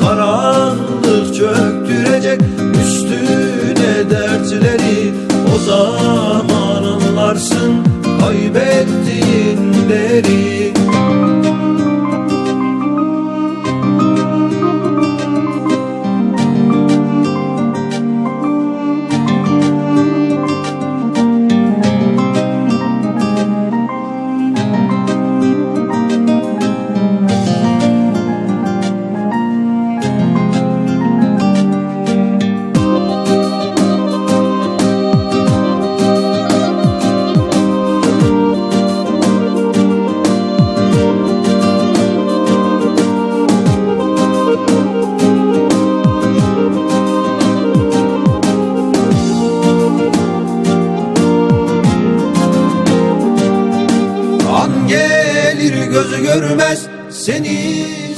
karanlık çöktürecek üstüne dertleri. O zaman anlarsın kaybettiğin gözü görmez seni